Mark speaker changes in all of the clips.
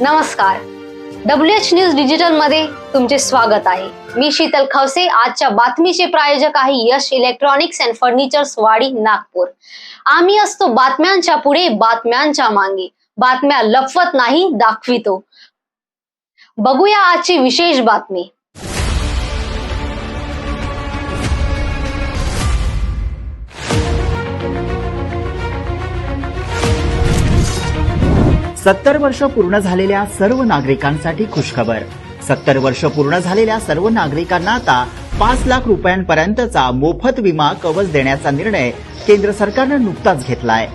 Speaker 1: नमस्कार. W H news डिजिटलमध्ये तुमचे स्वागत आहे. मी शीतल खवसे आजच्या बातमीचे प्रायोजक आहे यश इलेक्ट्रॉनिक्स अँड फर्निचर्स वाडी नागपूर. आम्ही असतो बातम्यांच्या पुढे बातम्यांच्या मागे. बातम्या लपवत नाही दाखवितो. बघूया आजची विशेष बातमी.
Speaker 2: सत्तर वर्ष पूर्ण झालेल्या सर्व नागरिकांसाठी खुशखबर. सत्तर वर्ष पूर्ण झालेल्या सर्व नागरिकांना आता पाच लाख रुपयांपर्यंतचा मोफत विमा कवच देण्याचा निर्णय केंद्र सरकारनं नुकताच घेतलाय.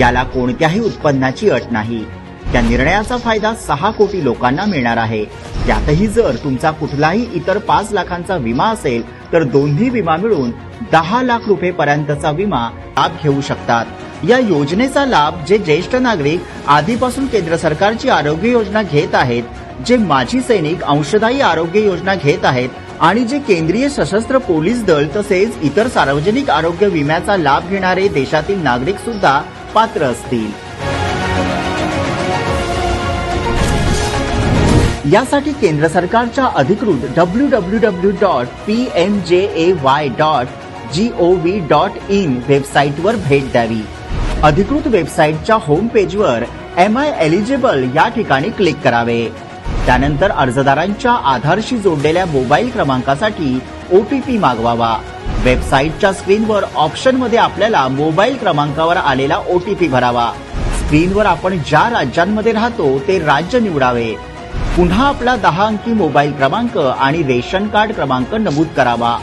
Speaker 2: याला कोणत्याही उत्पन्नाची अट नाही. त्या निर्णयाचा फायदा सहा कोटी लोकांना मिळणार आहे. त्यातही जर तुमचा कुठलाही इतर पाच लाखांचा विमा असेल तर दोन्ही विमा मिळून दहा लाख रुपये पर्यंतचा विमा लाभ घेऊ शकतात. या योजनेचा लाभ जे ज्येष्ठ नागरिक आधीपासून केंद्र सरकारची आरोग्य योजना घेत आहेत जे माजी सैनिक अंशदायी आरोग्य योजना घेत आहेत आणि जे केंद्रीय सशस्त्र पोलीस दल तसेच इतर सार्वजनिक आरोग्य विम्याचा लाभ घेणारे देशातील नागरिक सुद्धा पात्र असतील. यासाठी केंद्र सरकारच्या अधिकृत W W W dot P M J A Y dot G O V dot in वेबसाईटवर भेट द्यावी. अधिकृत वेबसाईटच्या होम पेजवर एम आय एलिजिबल या ठिकाणी क्लिक करावे. त्यानंतर अर्जदारांच्या आधारशी जोडलेल्या मोबाईल क्रमांकासाठी ओ टी पी मागवावा. वेबसाईटच्या स्क्रीनवर ऑप्शनमध्ये आपल्याला मोबाईल क्रमांकावर आलेला ओ टी पी भरावा. स्क्रीनवर आपण ज्या राज्यांमध्ये राहतो ते राज्य निवडावे. पुन्हा आपला दहा अंकी मोबाईल क्रमांक आणि रेशन कार्ड क्रमांक नमूद करावा.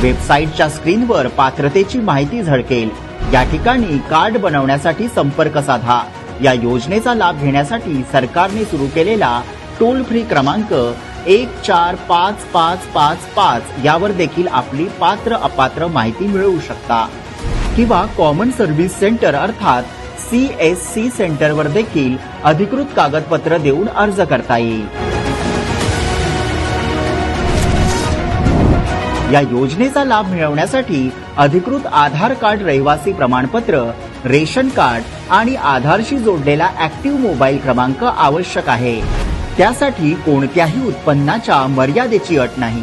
Speaker 2: वेबसाईटच्या स्क्रीनवर पात्रतेची माहिती झळकेल. या ठिकाणी कार्ड बनवण्यासाठी संपर्क साधा. या योजनेचा लाभ घेण्यासाठी सरकारने सुरू केलेला टोल फ्री क्रमांक एक चार पाच पाच पाच पाच यावर देखील आपली पात्र अपात्र माहिती मिळवू शकता. किंवा कॉमन सर्व्हिस सेंटर अर्थात सी एस सी सेंटरवर देखील अधिकृत कागदपत्र देऊन अर्ज करता येईल. या योजनेचा लाभ मिळवण्यासाठी अधिकृत आधार कार्ड रहिवासी प्रमाणपत्र रेशन कार्ड आणि आधारशी जोडलेला ऍक्टिव्ह मोबाईल क्रमांक आवश्यक आहे. त्यासाठी कोणत्याही उत्पन्नाच्या मर्यादेची अट नाही.